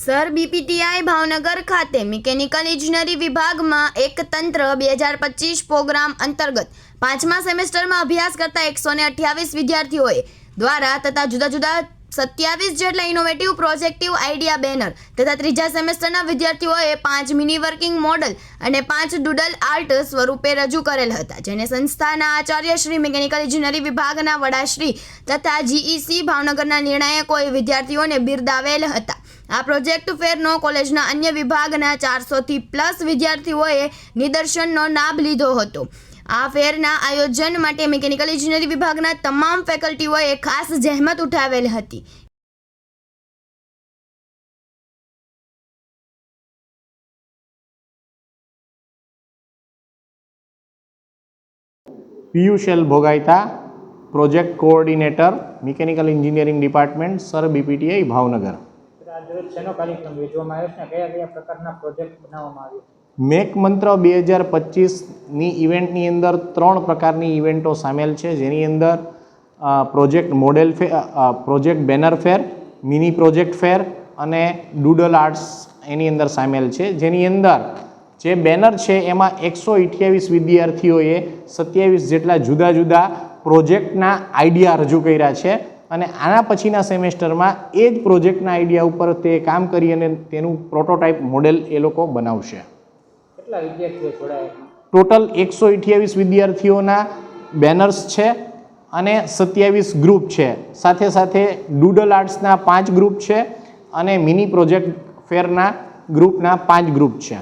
Sir BPTI Bhavnagar ખાતે mechanical ઇજનેરી વિભાગમાં એક તંત્ર બે હજાર પચીસ પ્રોગ્રામ અંતર્ગત પાંચમા સેમેસ્ટરમાં અભ્યાસ કરતા એકસો ને અઠ્યાવીસ વિદ્યાર્થીઓએ દ્વારા તથા જુદા જુદા સત્યાવીસ જેટલા ઇનોવેટિવ પ્રોજેક્ટિવ આઈડિયા બેનર તથા ત્રીજા સેમેસ્ટરના વિદ્યાર્થીઓએ પાંચ મિની વર્કિંગ મોડલ અને પાંચ ડુડલ આર્ટ સ્વરૂપે રજૂ કરેલ હતા, જેને સંસ્થાના આચાર્ય શ્રી મિકેનિકલ ઇજનેરી વિભાગના વડાશ્રી તથા જીઈસી ભાવનગરના નિર્ણાયકોએ વિદ્યાર્થીઓને બિરદાવેલ હતા. આ પ્રોજેક્ટ ફેરનો કોલેજના અન્ય વિભાગના ચારસોથી પ્લસ વિદ્યાર્થીઓએ નિદર્શનનો લાભ લીધો હતો. આ ફેરના આયોજન માટે મિકેનિકલ ઇજનેરી વિભાગના તમામ ફેકલ્ટીઓએ ખાસ જહેમત ઉઠાવેલ હતી. પિયુષેલ Bhogayata, project coordinator, mechanical engineering department, sir BPTI Bhavnagar. કયા કયા પ્રકારના પ્રોજેક્ટ બનાવવામાં આવ્યો? મેક મંત્ર બે હજાર પચીસની ઇવેન્ટની અંદર ત્રણ પ્રકારની ઇવેન્ટો સામેલ છે. જેની અંદર project model fair project banner fair, mini project fair અને ડુડલ આર્ટ્સ એની અંદર સામેલ છે. જેની અંદર જે બેનર છે એમાં એકસો અઠ્યાવીસ વિદ્યાર્થીઓએ સત્યાવીસ જેટલા જુદા જુદા પ્રોજેક્ટના આઈડિયા રજૂ કર્યા છે. અને આના પછીના સેમેસ્ટરમાં એ જ પ્રોજેક્ટના આઈડિયા ઉપર તે કામ કરી અને તેનું પ્રોટોટાઇપ મોડેલ એ લોકો બનાવશે. કેટલા વિદ્યાર્થીઓ જોડાયા ટોટલ એકસો અઠ્યાવીસ વિદ્યાર્થીઓના બેનર્સ છે અને સત્યાવીસ ગ્રુપ છે. સાથે સાથે ડૂડલ આર્ટ્સના પાંચ ગ્રુપ છે અને મિની પ્રોજેક્ટ ફેરના ગ્રુપના પાંચ ગ્રુપ છે.